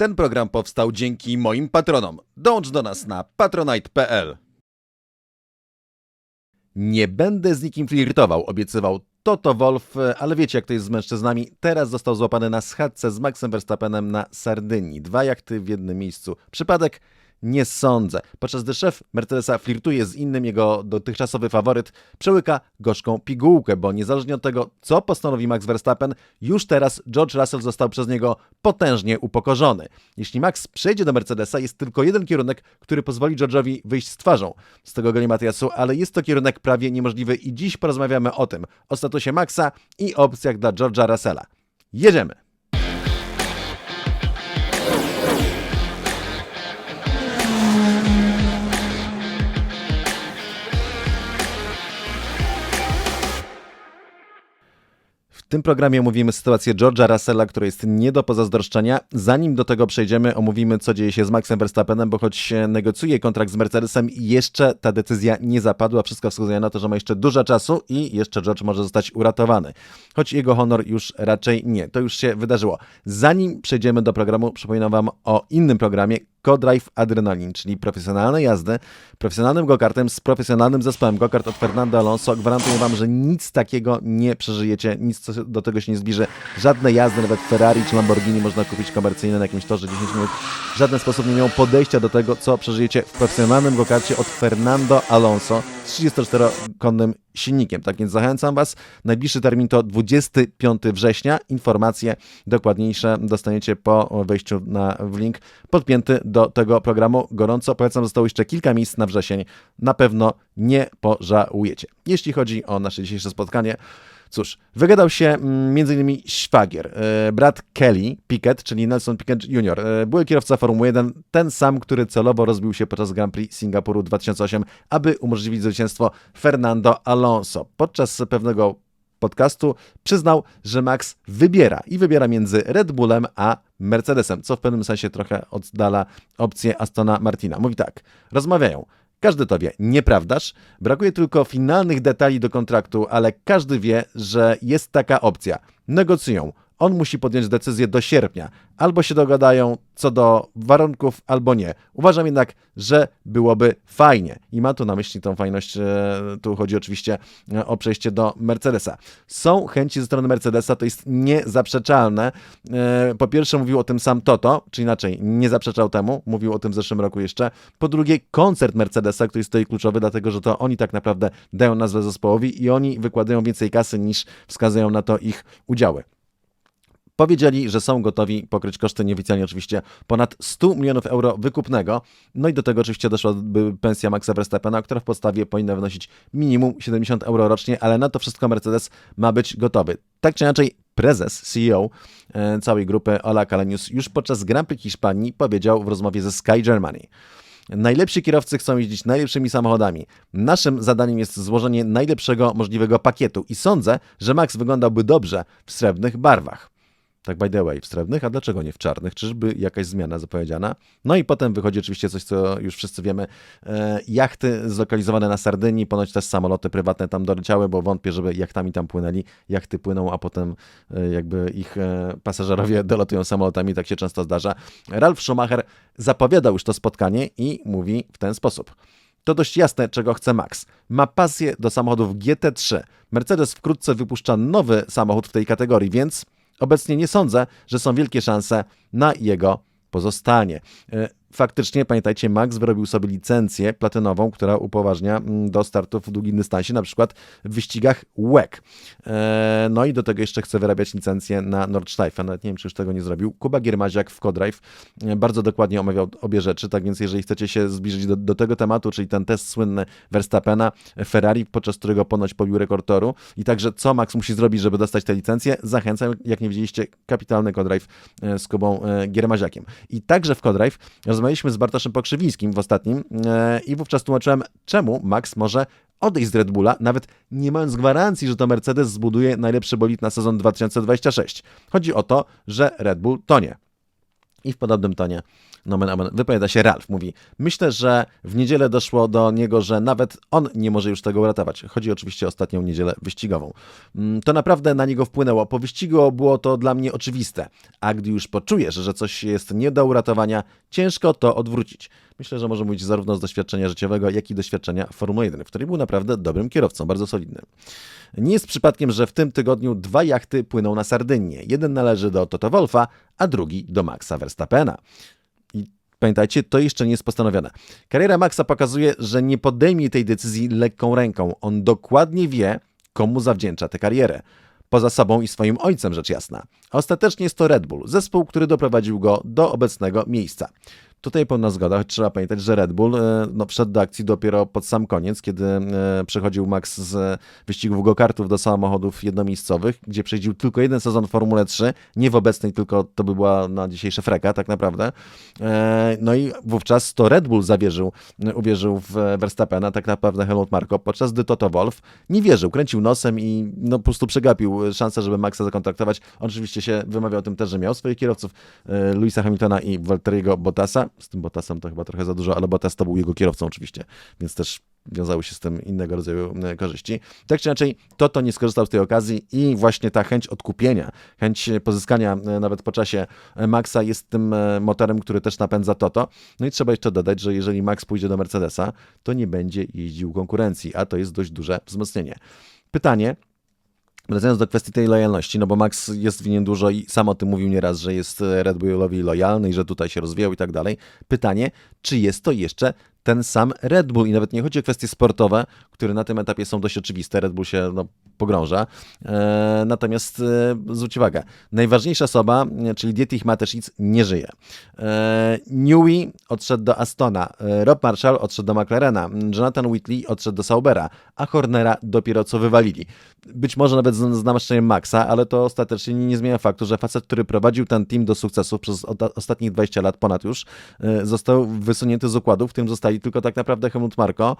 Ten program powstał dzięki moim patronom. Dołącz do nas na patronite.pl. Nie będę z nikim flirtował, obiecywał Toto Wolf, ale wiecie jak to jest z mężczyznami. Teraz został złapany na schadzce z Maxem Verstappenem na Sardynii. Dwa jachty w jednym miejscu. Przypadek? Nie sądzę. Podczas gdy szef Mercedesa flirtuje z innym, jego dotychczasowy faworyt przełyka gorzką pigułkę, bo niezależnie od tego, co postanowi Max Verstappen, już teraz George Russell został przez niego potężnie upokorzony. Jeśli Max przejdzie do Mercedesa, jest tylko jeden kierunek, który pozwoli George'owi wyjść z twarzą z tego galimatiasu, ale jest to kierunek prawie niemożliwy i dziś porozmawiamy o tym, o statusie Maxa i opcjach dla George'a Russella. Jedziemy! Tym programie omówimy sytuację George'a Russella, która jest nie do pozazdroszczenia. Zanim do tego przejdziemy, omówimy, co dzieje się z Maxem Verstappenem, bo choć negocjuje kontrakt z Mercedesem, jeszcze ta decyzja nie zapadła. Wszystko wskazuje na to, że ma jeszcze dużo czasu i jeszcze George może zostać uratowany. Choć jego honor już raczej nie. To już się wydarzyło. Zanim przejdziemy do programu, przypominam Wam o innym programie, Co-Drive Adrenaline, czyli profesjonalne jazdy profesjonalnym go-kartem z profesjonalnym zespołem go-kart od Fernando Alonso. Gwarantuję Wam, że nic takiego nie przeżyjecie, nic co do tego się nie zbliży. Żadne jazdy, nawet Ferrari czy Lamborghini można kupić komercyjne na jakimś torze 10 minut. W żaden sposób nie miał podejścia do tego, co przeżyjecie w profesjonalnym go-karcie od Fernando Alonso z 34-konnym silnikiem. Tak więc zachęcam Was. Najbliższy termin to 25 września. Informacje dokładniejsze dostaniecie po wejściu na, w link podpięty do tego programu. Gorąco polecam, zostało jeszcze kilka miejsc na wrzesień. Na pewno nie pożałujecie. Jeśli chodzi o nasze dzisiejsze spotkanie, Cóż, wygadał się m.in. szwagier, e, brat Kelly Pickett, czyli Nelson Pickett Jr., e, były kierowca Formuły 1, ten sam, który celowo rozbił się podczas Grand Prix Singapuru 2008, aby umożliwić zwycięstwo Fernando Alonso. Podczas pewnego podcastu przyznał, że Max wybiera i wybiera między Red Bullem a Mercedesem, co w pewnym sensie trochę oddala opcję Astona Martina. Mówi tak, rozmawiają. Każdy to wie, nieprawdaż? Brakuje tylko finalnych detali do kontraktu, ale każdy wie, że jest taka opcja. Negocjują. On musi podjąć decyzję do sierpnia. Albo się dogadają co do warunków, albo nie. Uważam jednak, że byłoby fajnie. I ma tu na myśli tą fajność. e, Tu chodzi oczywiście e, o przejście do Mercedesa. Są chęci ze strony Mercedesa, to jest niezaprzeczalne. E, Po pierwsze, mówił o tym sam Toto, czy inaczej, nie zaprzeczał temu. Mówił o tym w zeszłym roku jeszcze. Po drugie, koncert Mercedesa, który jest tutaj kluczowy, dlatego że to oni tak naprawdę dają nazwę zespołowi i oni wykładają więcej kasy niż wskazują na to ich udziały. Powiedzieli, że są gotowi pokryć koszty nieoficjalnie oczywiście ponad 100 milionów euro wykupnego. No i do tego oczywiście doszłaby pensja Maxa Verstappena, która w podstawie powinna wynosić minimum 70 euro rocznie, ale na to wszystko Mercedes ma być gotowy. Tak czy inaczej, prezes, CEO e, całej grupy Ola Kalenius już podczas Grand Prix Hiszpanii powiedział w rozmowie ze Sky Germany. Najlepsi kierowcy chcą jeździć najlepszymi samochodami. Naszym zadaniem jest złożenie najlepszego możliwego pakietu i sądzę, że Max wyglądałby dobrze w srebrnych barwach. Tak by the way, w srebrnych, a dlaczego nie w czarnych? Czyżby jakaś zmiana zapowiedziana? No i potem wychodzi oczywiście coś, co już wszyscy wiemy. E, jachty zlokalizowane na Sardynii, ponoć też samoloty prywatne tam doleciały, bo wątpię, żeby jachtami tam płynęli. Jachty płyną, a potem e, jakby ich e, pasażerowie dolatują samolotami, tak się często zdarza. Ralf Schumacher zapowiadał już to spotkanie i mówi w ten sposób. To dość jasne, czego chce Max. Ma pasję do samochodów GT3. Mercedes wkrótce wypuszcza nowy samochód w tej kategorii, więc obecnie nie sądzę, że są wielkie szanse na jego pozostanie. Faktycznie, pamiętajcie, Max wyrobił sobie licencję platynową, która upoważnia mm, do startów w długim dystansie, na przykład w wyścigach WEC. E, No i do tego jeszcze chce wyrabiać licencję na Nordschleife. Nawet nie wiem, czy już tego nie zrobił. Kuba Giermaziak w Codrive e, bardzo dokładnie omawiał obie rzeczy, tak więc jeżeli chcecie się zbliżyć do, do tego tematu, czyli ten test słynny Verstappena, Ferrari, podczas którego ponoć pobił rekord toru i także co Max musi zrobić, żeby dostać tę licencję, zachęcam, jak nie widzieliście, kapitalny Codrive e, z Kubą Giermaziakiem. I także w Codrive rozmawialiśmy z Bartoszem Pokrzywińskim w ostatnim e, i wówczas tłumaczyłem, czemu Max może odejść z Red Bulla, nawet nie mając gwarancji, że to Mercedes zbuduje najlepszy bolid na sezon 2026. Chodzi o to, że Red Bull tonie. I w podobnym tonie nomen omen wypowiada się Ralf. Mówi, myślę, że w niedzielę doszło do niego, że nawet on nie może już tego uratować. Chodzi oczywiście o ostatnią niedzielę wyścigową. Mm, To naprawdę na niego wpłynęło. Po wyścigu było to dla mnie oczywiste. A gdy już poczujesz, że coś jest nie do uratowania, ciężko to odwrócić. Myślę, że może mówić zarówno z doświadczenia życiowego, jak i doświadczenia Formuły 1, w której był naprawdę dobrym kierowcą, bardzo solidnym. Nie jest przypadkiem, że w tym tygodniu dwa jachty płyną na Sardynię. Jeden należy do Toto Wolfa, a drugi do Maxa Verstappena. Pamiętajcie, to jeszcze nie jest postanowione. Kariera Maxa pokazuje, że nie podejmie tej decyzji lekką ręką. On dokładnie wie, komu zawdzięcza tę karierę. Poza sobą i swoim ojcem, rzecz jasna. Ostatecznie jest to Red Bull, zespół, który doprowadził go do obecnego miejsca. Tutaj pełna zgoda, trzeba pamiętać, że Red Bull e, no, wszedł do akcji dopiero pod sam koniec, kiedy e, przechodził Max z wyścigów go-kartów do samochodów jednomiejscowych, gdzie przejeździł tylko jeden sezon w Formule 3, nie w obecnej, tylko to by była na dzisiejsze freka tak naprawdę. E, No i wówczas to Red Bull zawierzył, uwierzył w Verstappena, tak naprawdę Helmut Marko, podczas gdy Toto Wolf nie wierzył, kręcił nosem i no, po prostu przegapił szansę, żeby Maxa zakontraktować. On oczywiście się wymawiał o tym też, że miał swoich kierowców, Louisa Hamiltona i Valtteriego Bottasa. Z tym Bottasem to chyba trochę za dużo, ale Bottas to był jego kierowcą oczywiście, więc też wiązały się z tym innego rodzaju e, korzyści. Tak czy inaczej, Toto nie skorzystał z tej okazji i właśnie ta chęć odkupienia, chęć pozyskania e, nawet po czasie e, Maxa jest tym motorem, który też napędza Toto. No i trzeba jeszcze dodać, że jeżeli Max pójdzie do Mercedesa, to nie będzie jeździł konkurencji, a to jest dość duże wzmocnienie. Pytanie, Wracając do kwestii tej lojalności, no bo Max jest winien dużo i sam o tym mówił nieraz, że jest Red Bullowi lojalny i że tutaj się rozwijał i tak dalej. Pytanie, czy jest to jeszcze ten sam Red Bull i nawet nie chodzi o kwestie sportowe, które na tym etapie są dość oczywiste, Red Bull się no, pogrąża. E, natomiast e, zwróć uwagę, najważniejsza osoba, e, czyli Dietrich Mateschitz nie żyje. Newey odszedł do Astona, Rob Marshall odszedł do McLarena, Jonathan Whitley odszedł do Saubera, a Hornera dopiero co wywalili. Być może nawet z, namaszczeniem Maxa, ale to ostatecznie nie zmienia faktu, że facet, który prowadził ten team do sukcesów przez ostatnich 20 lat, ponad już, został wysunięty z układu, w którym zostali tylko tak naprawdę Helmut Marko,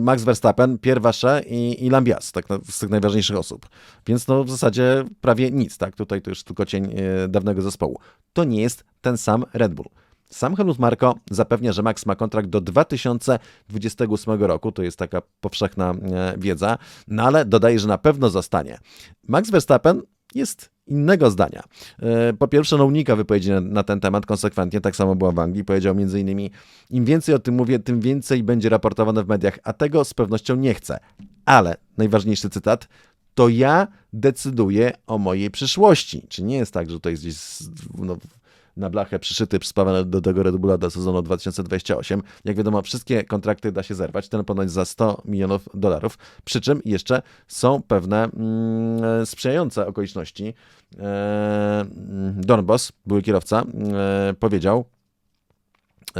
Max Verstappen, Pierre Vache i, i Lambias, tak z tych najważniejszych osób. Więc no w zasadzie prawie nic, tak? Tutaj to już tylko cień e, dawnego zespołu. To nie jest ten sam Red Bull. Sam Helmut Marko zapewnia, że Max ma kontrakt do 2028 roku, to jest taka powszechna e, wiedza, no ale dodaje, że na pewno zostanie. Max Verstappen jest innego zdania. E, Po pierwsze, no unika wypowiedzi na, na ten temat konsekwentnie, tak samo było w Anglii. Powiedział innymi, im więcej o tym mówię, tym więcej będzie raportowane w mediach, a tego z pewnością nie chcę. Ale, najważniejszy cytat, to ja decyduję o mojej przyszłości. Czy nie jest tak, że jest gdzieś no, na blachę przyszyty, przyspawany do tego Red Bulla do sezonu 2028. Jak wiadomo, wszystkie kontrakty da się zerwać, ten ponoć za 100 milionów dolarów, przy czym jeszcze są pewne mm, sprzyjające okoliczności. E, Don Boss, były kierowca, e, powiedział,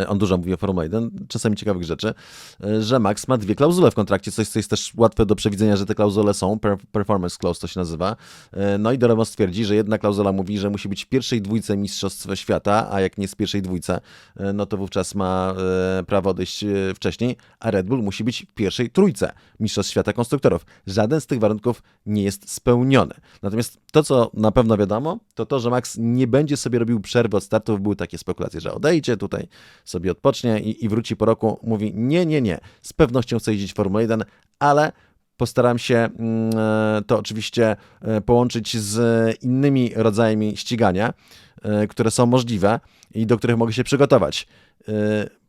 on dużo mówi o Formule 1, czasami ciekawych rzeczy, e, że Max ma dwie klauzule w kontrakcie, coś, co jest też łatwe do przewidzenia, że te klauzule są, per, performance clause to się nazywa. E, No i Doremos twierdzi, że jedna klauzula mówi, że musi być w pierwszej dwójce Mistrzostw Świata, a jak nie w pierwszej dwójce, e, no to wówczas ma e, prawo odejść e, wcześniej, a Red Bull musi być w pierwszej trójce Mistrzostw Świata Konstruktorów. Żaden z tych warunków nie jest spełniony. Natomiast to, co na pewno wiadomo, to to, że Max nie będzie sobie robił przerwy od startów. Były takie spekulacje, że odejdzie tutaj, sobie odpocznie i, i wróci po roku. Mówi, nie, nie, nie, z pewnością chce jeździć Formułę 1, ale postaram się mm, e, to oczywiście e, połączyć z innymi rodzajami ścigania, e, które są możliwe i do których mogę się przygotować.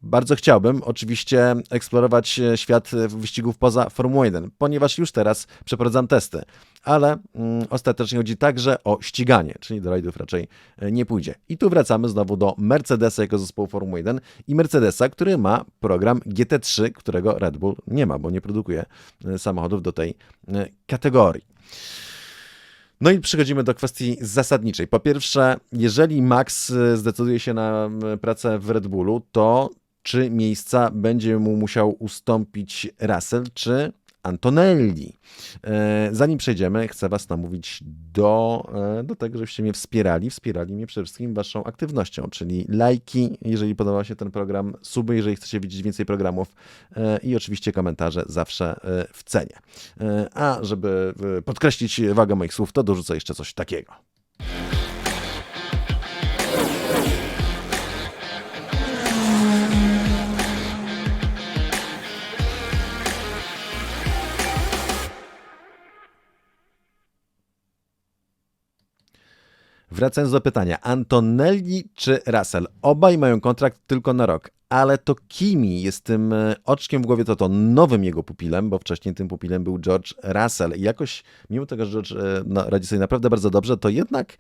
Bardzo chciałbym oczywiście eksplorować e, świat e, wyścigów poza Formułą 1, ponieważ już teraz przeprowadzam testy, ale mm, ostatecznie chodzi także o ściganie, czyli do rajdów raczej e, nie pójdzie. I tu wracamy znowu do Mercedesa jako zespołu Formuły 1 i Mercedesa, który ma program GT3, którego Red Bull nie ma, bo nie produkuje samochodów do tej kategorii. No i przechodzimy do kwestii zasadniczej. Po pierwsze, jeżeli Max zdecyduje się na pracę w Red Bullu, to czy miejsca będzie mu musiał ustąpić Russell czy Antonelli? E, Zanim przejdziemy, chcę Was namówić do, e, do tego, żebyście mnie wspierali. Wspierali mnie przede wszystkim Waszą aktywnością, czyli lajki, jeżeli podoba się ten program, suby, jeżeli chcecie widzieć więcej programów e, i oczywiście komentarze zawsze w cenie. A żeby podkreślić wagę moich słów, to dorzucę jeszcze coś takiego. Wracając do pytania, Antonelli czy Russell? Obaj mają kontrakt tylko na rok, ale to Kimi jest tym e, oczkiem w głowie, to to nowym jego pupilem, bo wcześniej tym pupilem był George Russell. I jakoś, mimo tego, że George e, no, radzi sobie naprawdę bardzo dobrze, to jednak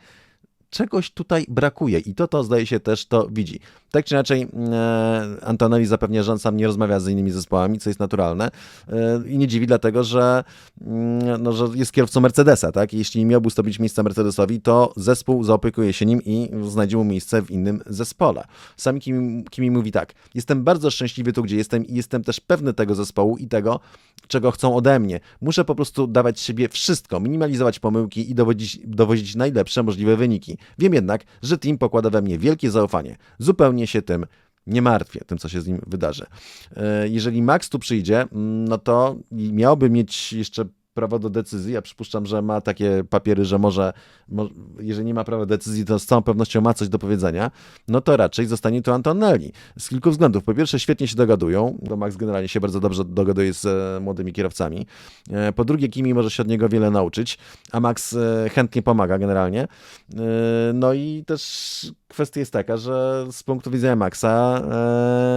czegoś tutaj brakuje i to to zdaje się też to widzi. Tak czy inaczej e, Antonelli zapewnia, że on sam nie rozmawia z innymi zespołami, co jest naturalne e, i nie dziwi dlatego, że, mm, no, że jest kierowcą Mercedesa, tak? Jeśli miałby ustąpić miejsca Mercedesowi, to zespół zaopiekuje się nim i znajdzie mu miejsce w innym zespole. Sam Kimi, Kimi mówi tak, jestem bardzo szczęśliwy tu, gdzie jestem i jestem też pewny tego zespołu i tego, czego chcą ode mnie. Muszę po prostu dawać siebie wszystko, minimalizować pomyłki i dowodzić, dowozić najlepsze możliwe wyniki. Wiem jednak, że team pokłada we mnie wielkie zaufanie. Zupełnie się tym nie martwię, tym co się z nim wydarzy. E, jeżeli Max tu przyjdzie, mm, no to miałby mieć jeszcze prawo do decyzji. Ja przypuszczam, że ma takie papiery, że może, jeżeli nie ma prawa decyzji, to z całą pewnością ma coś do powiedzenia, no to raczej zostanie to Antonelli. Z kilku względów. Po pierwsze, świetnie się dogadują, bo Max generalnie się bardzo dobrze dogaduje z e, młodymi kierowcami. E, po drugie, Kimi może się od niego wiele nauczyć, a Max e, chętnie pomaga generalnie. No i też kwestia jest taka, że z punktu widzenia Maxa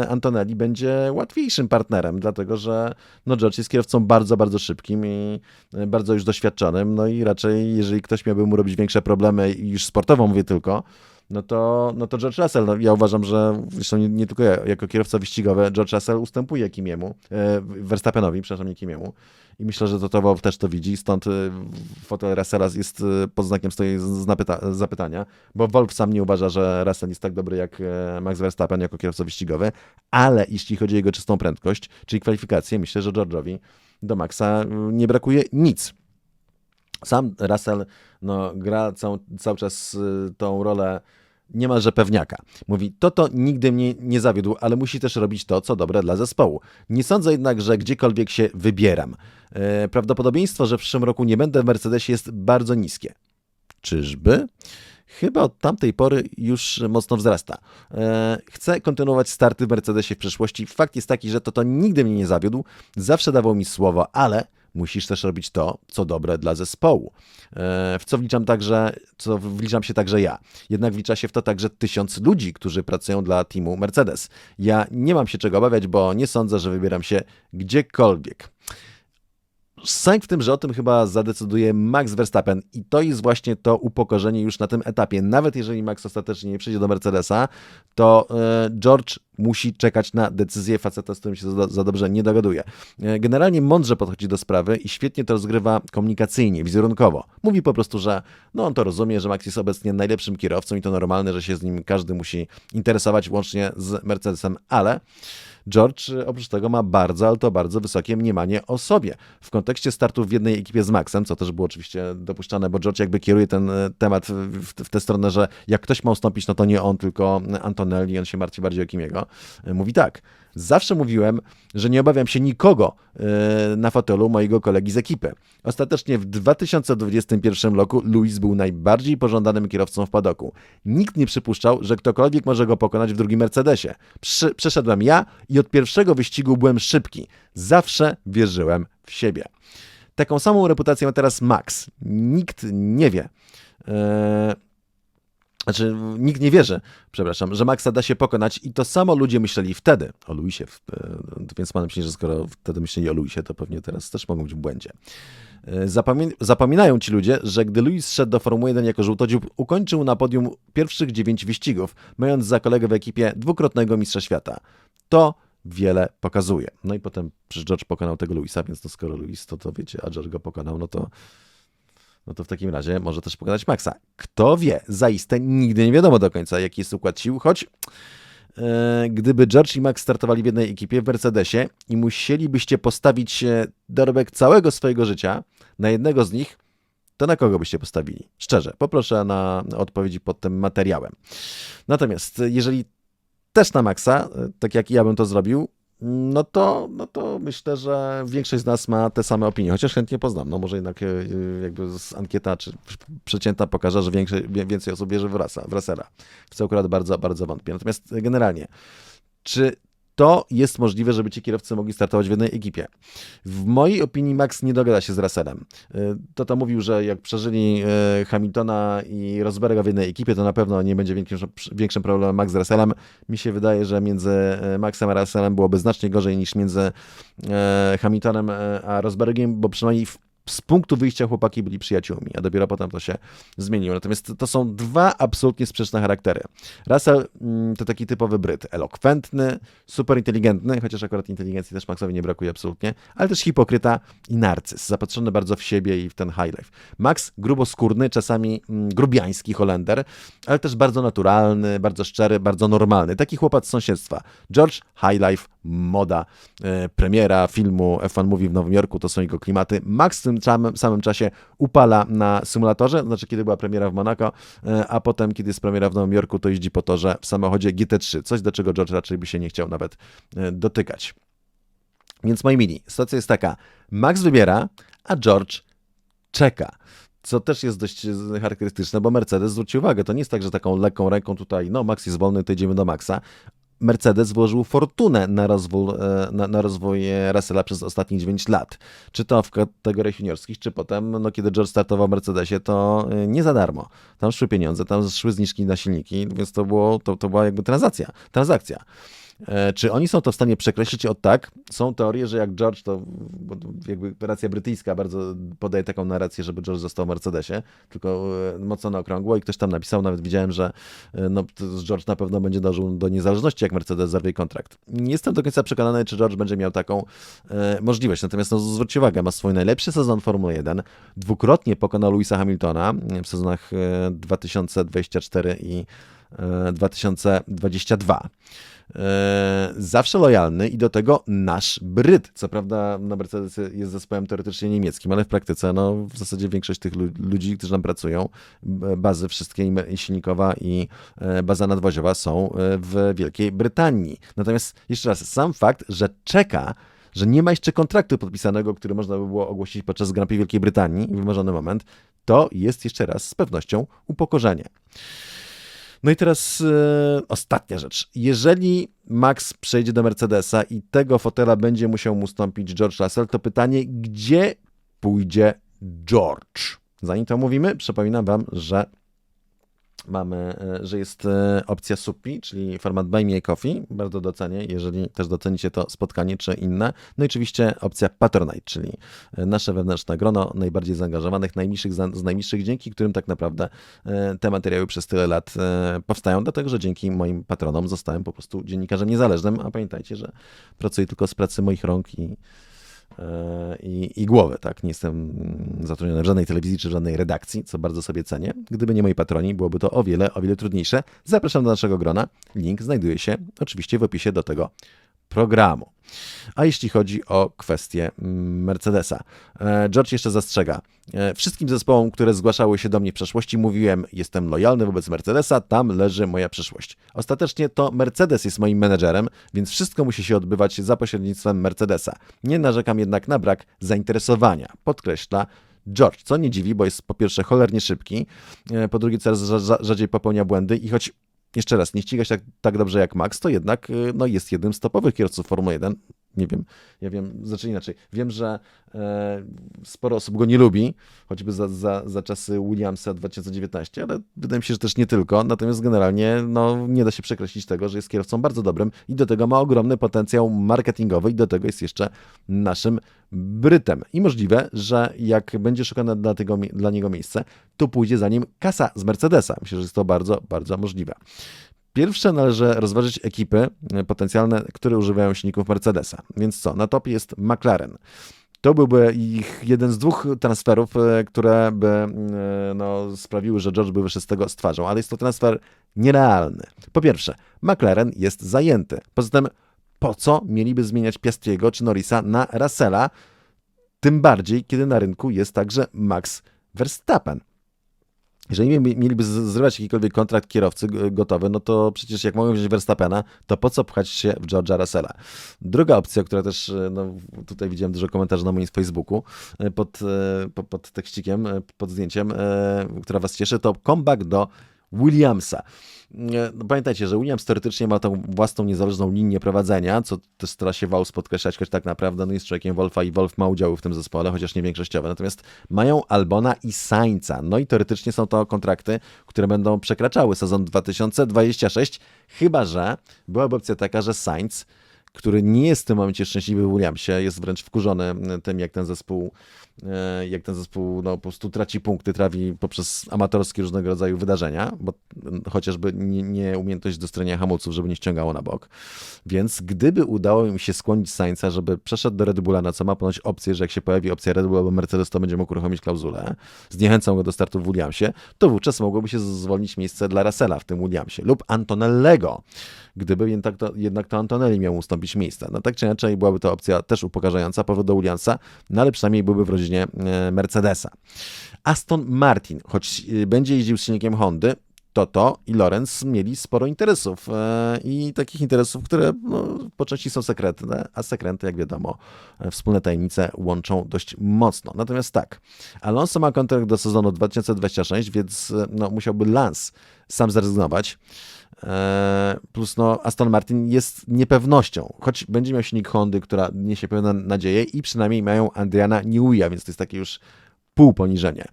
Antonelli będzie łatwiejszym partnerem, dlatego że no George jest kierowcą bardzo, bardzo szybkim i bardzo już doświadczonym, no i raczej jeżeli ktoś miałby mu robić większe problemy, już sportowo mówię tylko, no to, no to George Russell, no ja uważam, że zresztą nie, nie tylko ja, jako kierowca wyścigowy, George Russell ustępuje Kimiemu, e, Verstappenowi, przepraszam, nie Kimiemu. I myślę, że to Towo też to widzi, stąd e, fotel Russella jest e, pod znakiem stoi zapytania, bo Wolf sam nie uważa, że Russell jest tak dobry jak e, Max Verstappen jako kierowca wyścigowy, ale jeśli chodzi o jego czystą prędkość, czyli kwalifikację, myślę, że George'owi do Maxa nie brakuje nic. Sam Russell no, gra cał, cały czas y, tą rolę niemalże pewniaka. Mówi, to to nigdy mnie nie zawiódł, ale musi też robić to, co dobre dla zespołu. Nie sądzę jednak, że gdziekolwiek się wybieram. E, prawdopodobieństwo, że w przyszłym roku nie będę w Mercedesie jest bardzo niskie. Czyżby? Chyba od tamtej pory już mocno wzrasta. E, chcę kontynuować starty w Mercedesie w przyszłości. Fakt jest taki, że to to nigdy mnie nie zawiódł. Zawsze dawał mi słowo, ale musisz też robić to, co dobre dla zespołu. E, w co wliczam także, co wliczam się także ja. Jednak wlicza się w to także tysiąc ludzi, którzy pracują dla teamu Mercedes. Ja nie mam się czego obawiać, bo nie sądzę, że wybieram się gdziekolwiek. Sęk w tym, że o tym chyba zadecyduje Max Verstappen i to jest właśnie to upokorzenie już na tym etapie. Nawet jeżeli Max ostatecznie nie przyjdzie do Mercedesa, to e, George musi czekać na decyzję faceta, z którym się za, dobrze nie dogaduje. E, generalnie mądrze podchodzi do sprawy i świetnie to rozgrywa komunikacyjnie, wizerunkowo. Mówi po prostu, że no on to rozumie, że Max jest obecnie najlepszym kierowcą i to normalne, że się z nim każdy musi interesować, łącznie z Mercedesem, ale George y, oprócz tego ma bardzo, ale to bardzo wysokie mniemanie o sobie. W kontekście startu w jednej ekipie z Maxem, co też było oczywiście dopuszczane, bo George jakby kieruje ten y, temat w, w tę stronę, że jak ktoś ma ustąpić, no to nie on, tylko Antonelli, on się martwi bardziej o Kimiego. Y, mówi tak, Zawsze mówiłem, że nie obawiam się nikogo e, na fotelu mojego kolegi z ekipy. Ostatecznie w 2021 roku Luis był najbardziej pożądanym kierowcą w padoku. Nikt nie przypuszczał, że ktokolwiek może go pokonać w drugim Mercedesie. Przeszedłem ja i od pierwszego wyścigu byłem szybki. Zawsze wierzyłem w siebie. Taką samą reputację ma teraz Max. Nikt nie wie. Eee, znaczy, nikt nie wierzy, przepraszam, że Maxa da się pokonać i to samo ludzie myśleli wtedy o Luisie, e, więc mam myśleć, że skoro wtedy myśleli o Luisie, to pewnie teraz też mogą być w błędzie. E, zapominają ci ludzie, że gdy Luis szedł do Formuły 1 jako żółtodziób, ukończył na podium pierwszych dziewięć wyścigów, mając za kolegę w ekipie dwukrotnego mistrza świata. To wiele pokazuje. No i potem George pokonał tego Luisa, więc to skoro Luis, to to wiecie, a George go pokonał, no to no to w takim razie może też pokonać Maxa. Kto wie, zaiste nigdy nie wiadomo do końca, jaki jest układ sił, choć e, gdyby George i Max startowali w jednej ekipie w Mercedesie i musielibyście postawić dorobek całego swojego życia na jednego z nich, to na kogo byście postawili? Szczerze, poproszę na odpowiedzi pod tym materiałem. Natomiast jeżeli też na Maxa, e, tak jak ja bym to zrobił, no to, no to myślę, że większość z nas ma te same opinie, chociaż chętnie poznam. No może jednak e, jakby z ankieta czy przeciętna pokaże, że więcej, więcej osób wierzy w, w rasera. W co akurat bardzo, bardzo wątpię. Natomiast generalnie, czy to jest możliwe, żeby ci kierowcy mogli startować w jednej ekipie. W mojej opinii Max nie dogada się z Russellem. To to mówił, że jak przeżyli y, Hamiltona i Rosberga w jednej ekipie, to na pewno nie będzie większym, większym problemem Max z Russellem. Mi się wydaje, że między y, Maxem a Russellem byłoby znacznie gorzej niż między Hamiltonem a Rosbergiem, bo przynajmniej w z punktu wyjścia chłopaki byli przyjaciółmi, a dopiero potem to się zmieniło. Natomiast to są dwa absolutnie sprzeczne charaktery. Russell mm, to taki typowy Bryt, elokwentny, super inteligentny, chociaż akurat inteligencji też Maxowi nie brakuje absolutnie, ale też hipokryta i narcyz, zapatrzony bardzo w siebie i w ten high life. Max gruboskórny, czasami mm, grubiański Holender, ale też bardzo naturalny, bardzo szczery, bardzo normalny. Taki chłopak z sąsiedztwa. George, high life, moda, e, premiera filmu F1 Movie w Nowym Jorku, to są jego klimaty. Max tym samym, czasie upala na symulatorze, znaczy kiedy była premiera w Monaco, e, a potem kiedy jest premiera w Nowym Jorku, to jeździ po torze w samochodzie GT3, coś do czego George raczej by się nie chciał nawet e, dotykać. Więc moi mili, sytuacja jest taka, Max wybiera, a George czeka co też jest dość charakterystyczne, bo Mercedes, zwróci uwagę, to nie jest tak, że taką lekką ręką tutaj, no Max jest wolny, to idziemy do Maxa. Mercedes włożył fortunę na rozwój, e, na, na rozwój Russella przez ostatnich 9 lat. Czy to w kategoriach juniorskich, czy potem, no kiedy George startował w Mercedesie, to e, nie za darmo. Tam szły pieniądze, tam szły zniżki na silniki, więc to, było, to, to była jakby transakcja. transakcja. E, czy oni są to w stanie przekreślić od tak? Są teorie, że jak George, to jakby racja brytyjska bardzo podaje taką narrację, żeby George został w Mercedesie, tylko e, mocno na okrągło i ktoś tam napisał, nawet widziałem, że e, no, George na pewno będzie dążył do niezależności, jak Mercedes zerwie kontrakt. Nie jestem do końca przekonany, czy George będzie miał taką e, możliwość, natomiast no, zwróćcie uwagę, ma swój najlepszy sezon Formuły 1, dwukrotnie pokonał Louisa Hamiltona w sezonach 2024 i 2022. E, zawsze lojalny i do tego nasz Bryt. Co prawda na Mercedes jest zespołem teoretycznie niemieckim, ale w praktyce no, w zasadzie większość tych ludzi, którzy tam pracują, bazy wszystkie i silnikowa i e, baza nadwoziowa są e, w Wielkiej Brytanii. Natomiast jeszcze raz, sam fakt, że czeka że nie ma jeszcze kontraktu podpisanego, który można by było ogłosić podczas Grand Prix Wielkiej Brytanii wymarzony moment, to jest jeszcze raz z pewnością upokorzenie. No i teraz e, ostatnia rzecz. Jeżeli Max przejdzie do Mercedesa i tego fotela będzie musiał mu stąpić George Russell, to pytanie, gdzie pójdzie George? Zanim to mówimy, przypominam Wam, że mamy, e, że jest e, opcja SUPI, czyli format Buy Me Coffee. Bardzo docenię, jeżeli też docenicie to spotkanie czy inne. No i oczywiście opcja Patronite, czyli e, nasze wewnętrzne grono najbardziej zaangażowanych, najmniejszych z najmniejszych, dzięki którym tak naprawdę te materiały przez tyle lat powstają, dlatego że dzięki moim patronom zostałem po prostu dziennikarzem niezależnym, a pamiętajcie, że pracuję tylko z pracy moich rąk i i, i głowy, tak? Nie jestem zatrudniony w żadnej telewizji czy w żadnej redakcji, co bardzo sobie cenię. Gdyby nie moi patroni, byłoby to o wiele, o wiele trudniejsze. Zapraszam do naszego grona. Link znajduje się oczywiście w opisie do tego programu. A jeśli chodzi o kwestię Mercedesa, e, George jeszcze zastrzega. E, wszystkim zespołom, które zgłaszały się do mnie w przeszłości, mówiłem: Jestem lojalny wobec Mercedesa, tam leży moja przyszłość. Ostatecznie to Mercedes jest moim menedżerem, więc wszystko musi się odbywać za pośrednictwem Mercedesa. Nie narzekam jednak na brak zainteresowania, podkreśla George, co nie dziwi, bo jest po pierwsze cholernie szybki, e, po drugie coraz rzadziej popełnia błędy i choć jeszcze raz, nie ściga się tak, tak dobrze jak Max, to jednak y, no, jest jednym z topowych kierowców Formuły 1 nie wiem, ja wiem, znaczy inaczej, wiem, że e, sporo osób go nie lubi, choćby za, za, za czasy Williamsa 2019, ale wydaje mi się, że też nie tylko, natomiast generalnie no, nie da się przekreślić tego, że jest kierowcą bardzo dobrym i do tego ma ogromny potencjał marketingowy i do tego jest jeszcze naszym Brytem. I możliwe, że jak będzie szukane dla, tego, dla niego miejsce, to pójdzie za nim kasa z Mercedesa. Myślę, że jest to bardzo, bardzo możliwe. Pierwsze należy rozważyć ekipy e, potencjalne, które używają silników Mercedesa. Więc co? Na topie jest McLaren. To byłby ich jeden z dwóch transferów, e, które by e, no, sprawiły, że George by wyszedł z tego z twarzą, ale jest to transfer nierealny. Po pierwsze, McLaren jest zajęty. Poza tym, po co mieliby zmieniać Piastriego czy Norrisa na Russella? Tym bardziej, kiedy na rynku jest także Max Verstappen. Jeżeli mieliby zrywać jakikolwiek kontrakt kierowcy gotowy, no to przecież jak mogą wziąć Verstappena, to po co pchać się w George'a Russella? Druga opcja, która też, e, no, tutaj widziałem dużo komentarzy na moim Facebooku, e, pod, e, pod tekścikiem, pod zdjęciem, która was cieszy, to comeback do Williamsa. No, pamiętajcie, że Williams teoretycznie ma tą własną niezależną linię prowadzenia, co też stara się Wolf podkreślać, choć tak naprawdę no jest człowiekiem Wolfa i Wolf ma udział w tym zespole, chociaż nie większościowe. Natomiast mają Albona i Sainza. No i teoretycznie są to kontrakty, które będą przekraczały sezon 2026, chyba że byłaby opcja taka, że Sainz który nie jest w tym momencie szczęśliwy w Williamsie, jest wręcz wkurzony tym, jak ten zespół, jak ten zespół no, po prostu traci punkty, trawi poprzez amatorskie różnego rodzaju wydarzenia, bo chociażby nieumiejętność nie dostrojenia hamulców, żeby nie ściągało na bok. Więc gdyby udało im się skłonić Sainza, żeby przeszedł do Red Bulla, na co ma ponoć opcję, że jak się pojawi opcja Red Bull albo Mercedes, to będzie mógł uruchomić klauzulę, zniechęcą go do startu w Williamsie, to wówczas mogłoby się zwolnić miejsce dla Russella w tym Williamsie lub Antonellego, gdyby jednak to, jednak to Antonelli miał ustąpić miejsca. No tak czy inaczej byłaby to opcja też upokarzająca, powrót do Williamsa, no ale przynajmniej byłby w rodzinie e, Mercedesa. Aston Martin, choć e, będzie jeździł z silnikiem Hondy, Toto i Lorenz mieli sporo interesów e, i takich interesów, które no, po części są sekretne, a sekrety, jak wiadomo, wspólne tajemnice łączą dość mocno. Natomiast tak, Alonso ma kontrakt do sezonu 2026, więc no, musiałby Lance sam zrezygnować. E, plus no, Aston Martin jest niepewnością, choć będzie miał silnik Hondy, która niesie pełne nadzieję i przynajmniej mają Adriana Newey'a, więc to jest takie już półponiżenie.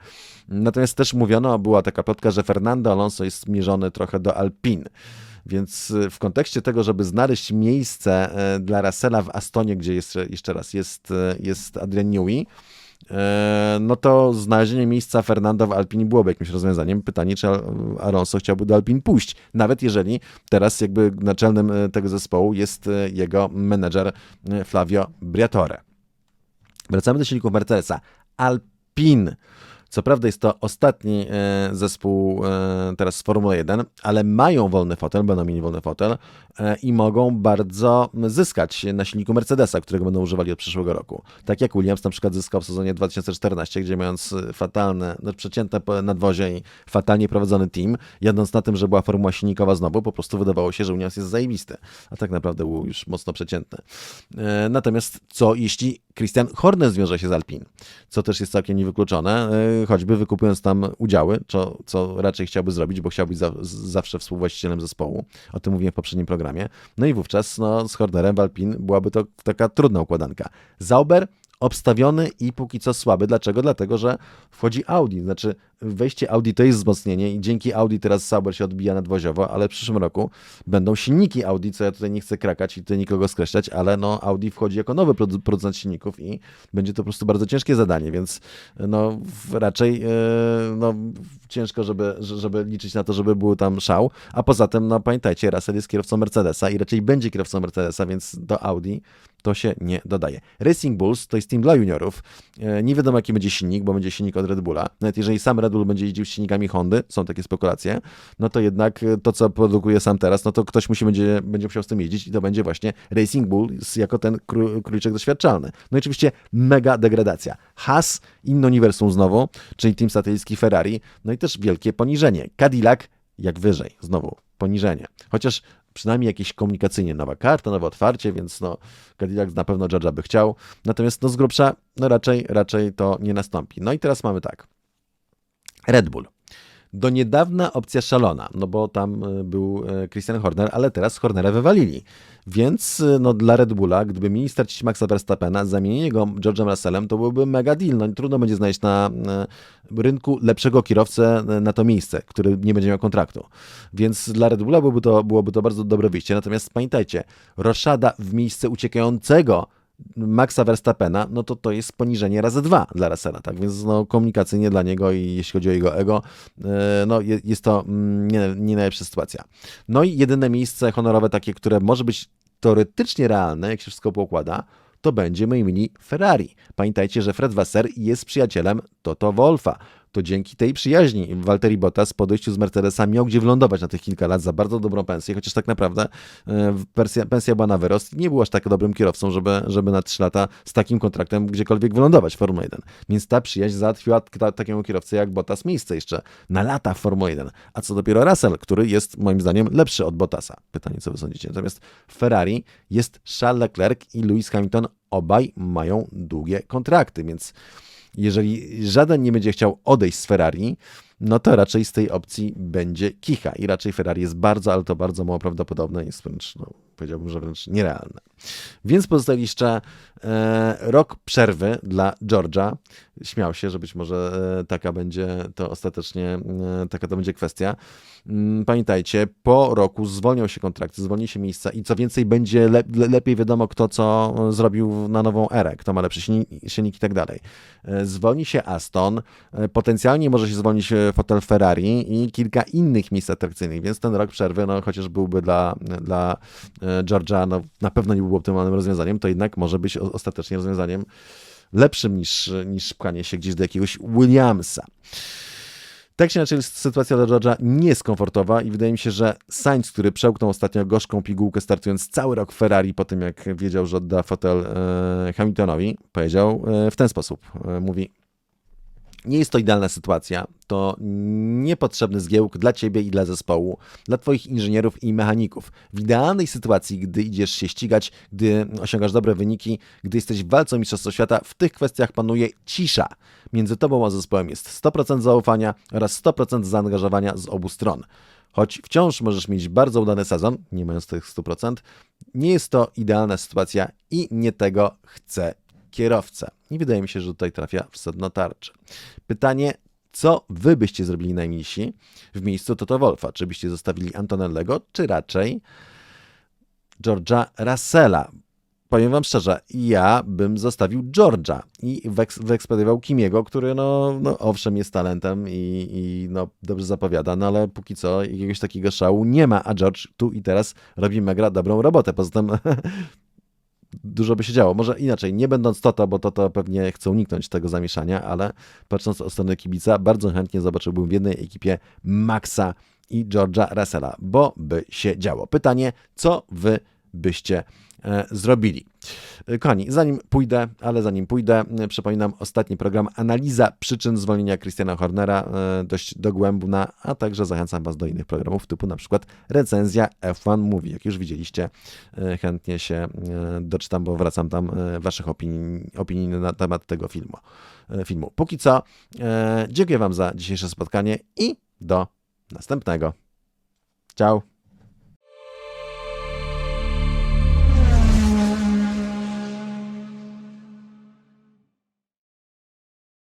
Natomiast też mówiono, była taka plotka, że Fernando Alonso jest zmierzony trochę do Alpin. Więc e, w kontekście tego, żeby znaleźć miejsce e, dla Russella w Astonie, gdzie jest, jeszcze raz jest, jest Adrian Newey, E, no to znalezienie miejsca Fernanda w Alpini byłoby jakimś rozwiązaniem. Pytanie, czy Alonso chciałby do Alpin pójść, nawet jeżeli teraz jakby naczelnym e, tego zespołu jest e, jego menedżer Flavio Briatore. Wracamy do silników Mercedesa. Alpin co prawda jest to ostatni e, zespół e, teraz z Formuły 1, ale mają wolny fotel, będą mieli wolny fotel e, i mogą bardzo zyskać na silniku Mercedesa, którego będą używali od przyszłego roku. Tak jak Williams na przykład zyskał w sezonie 2014, gdzie mając fatalne, no, przecięte nadwozie i fatalnie prowadzony team, jadąc na tym, że była formuła silnikowa znowu, po prostu wydawało się, że Williams jest zajebisty, a tak naprawdę był już mocno przeciętny. Natomiast co jeśli Christian Horner zwiąże się z Alpin, co też jest całkiem niewykluczone, choćby wykupując tam udziały, co, co raczej chciałby zrobić, bo chciał być za, zawsze współwłaścicielem zespołu. O tym mówiłem w poprzednim programie. No i wówczas no, z Hornerem w Alpin byłaby to taka trudna układanka. Zauber obstawiony i póki co słaby. Dlaczego? Dlatego, że wchodzi Audi. Znaczy, wejście Audi to jest wzmocnienie i dzięki Audi teraz Sauber się odbija nadwoziowo, ale w przyszłym roku będą silniki Audi, co ja tutaj nie chcę krakać i tutaj nikogo skreślać, ale no Audi wchodzi jako nowy producent silników i będzie to po prostu bardzo ciężkie zadanie, więc no raczej e, no, ciężko, żeby, żeby liczyć na to, żeby był tam szał, a poza tym, no pamiętajcie, Russell jest kierowcą Mercedesa i raczej będzie kierowcą Mercedesa, więc do Audi to się nie dodaje. Racing Bulls to jest team dla juniorów. E, nie wiadomo, jaki będzie silnik, bo będzie silnik od Red Bulla. Nawet jeżeli sam Red Bull będzie jeździł z silnikami Hondy, są takie spekulacje, no to jednak e, to, co produkuje sam teraz, no to ktoś musi będzie, będzie musiał z tym jeździć i to będzie właśnie Racing Bulls jako ten króliczek doświadczalny. No i oczywiście mega degradacja. Haas, inny uniwersum znowu, czyli team satelicki Ferrari, no i też wielkie poniżenie. Cadillac jak wyżej, znowu poniżenie. Chociaż przynajmniej jakieś komunikacyjnie nowa karta, nowe otwarcie, więc no Cadillac na pewno Georgia by chciał. Natomiast no z grubsza, no raczej, raczej to nie nastąpi. No i teraz mamy tak. Red Bull. Do niedawna opcja szalona, no bo tam e, był e, Christian Horner, ale teraz Hornera wywalili. Więc e, no, dla Red Bulla, gdyby mieli stracić Maxa Verstappena, zamienienie go George'em Russellem, to byłby mega deal. No, trudno będzie znaleźć na rynku lepszego kierowcę na to miejsce, który nie będzie miał kontraktu. Więc dla Red Bulla byłoby to, byłoby to bardzo dobre wyjście. Natomiast pamiętajcie, Roszada w miejsce uciekającego Maxa Verstappena, no to to jest poniżenie razy dwa dla Russella, tak? Więc no, komunikacyjnie dla niego i jeśli chodzi o jego ego, e, no jest to mm, nie, nie najlepsza sytuacja. No i jedyne miejsce honorowe takie, które może być teoretycznie realne, jak się wszystko pokłada, to będzie mini Ferrari. Pamiętajcie, że Fred Wasser jest przyjacielem Toto Wolfa to dzięki tej przyjaźni Walteri Bottas po dojściu z Mercedesa miał gdzie wlądować na tych kilka lat za bardzo dobrą pensję, chociaż tak naprawdę pensja, pensja była na wyrost nie był aż tak dobrym kierowcą, żeby, żeby na 3 lata z takim kontraktem gdziekolwiek wylądować w Formule 1. Więc ta przyjaźń załatwiła takiemu kierowcy jak Bottas miejsce jeszcze na lata w Formule 1. A co dopiero Russell, który jest moim zdaniem lepszy od Bottasa. Pytanie, co wy sądzicie. Natomiast w Ferrari jest Charles Leclerc i Lewis Hamilton. Obaj mają długie kontrakty, więc jeżeli żaden nie będzie chciał odejść z Ferrari, no to raczej z tej opcji będzie kicha. I raczej Ferrari jest bardzo, ale to bardzo mało prawdopodobne jest wręcz, no, powiedziałbym, że wręcz nierealne. Więc pozostaje jeszcze e, rok przerwy dla George'a. Śmiał się, że być może e, taka będzie to ostatecznie, e, taka to będzie kwestia. Mm, Pamiętajcie, po roku zwolnią się kontrakty, zwolni się miejsca i co więcej, będzie le, le, lepiej wiadomo, kto co zrobił na nową erę, kto ma lepszy silnik, i tak dalej. Zwolni się Aston, potencjalnie może się zwolnić fotel Ferrari i kilka innych miejsc atrakcyjnych, więc ten rok przerwy, no chociaż byłby dla, dla e, George'a, no na pewno nie byłby optymalnym rozwiązaniem, to jednak może być ostatecznie rozwiązaniem lepszym niż, niż pchanie się gdzieś do jakiegoś Williamsa. Tak czy inaczej, sytuacja dla George'a nie jest komfortowa i wydaje mi się, że Sainz, który przełknął ostatnio gorzką pigułkę startując cały rok Ferrari po tym, jak wiedział, że odda fotel e, Hamiltonowi, powiedział e, w ten sposób. Mówi, nie jest to idealna sytuacja, to niepotrzebny zgiełk dla ciebie i dla zespołu, dla twoich inżynierów i mechaników. W idealnej sytuacji, gdy idziesz się ścigać, gdy osiągasz dobre wyniki, gdy jesteś walcą Mistrzostwa Świata, w tych kwestiach panuje cisza. Między tobą a zespołem jest 100% zaufania oraz 100% zaangażowania z obu stron. Choć wciąż możesz mieć bardzo udany sezon, nie mając tych 100%, nie jest to idealna sytuacja i nie tego chce kierowca. I wydaje mi się, że tutaj trafia w sedno tarczy. Pytanie, co wy byście zrobili najmilsi w miejscu Toto Wolfa? Czy byście zostawili Antonellego, czy raczej George'a Russella? Powiem wam szczerze, ja bym zostawił George'a i wyeks- wyekspediował Kimiego, który no, no owszem jest talentem i, i no, dobrze zapowiada, no ale póki co jakiegoś takiego szału nie ma, a George tu i teraz robi mega dobrą robotę. Poza tym dużo by się działo. Może inaczej, nie będąc Toto, bo Toto pewnie chce uniknąć tego zamieszania, ale patrząc od strony kibica, bardzo chętnie zobaczyłbym w jednej ekipie Maxa i George'a Russella, bo by się działo. Pytanie, co wy byście zrobili? E, Kochani, zanim pójdę, ale zanim pójdę, e, przypominam ostatni program Analiza przyczyn zwolnienia Christiana Hornera, e, dość dogłębna, a także zachęcam Was do innych programów, typu na przykład recenzja F1 Movie. Jak już widzieliście, e, chętnie się e, doczytam, bo wracam tam e, Waszych opinii, opinii na temat tego filmu. e, filmu. Póki co, e, dziękuję Wam za dzisiejsze spotkanie i do następnego. Ciao.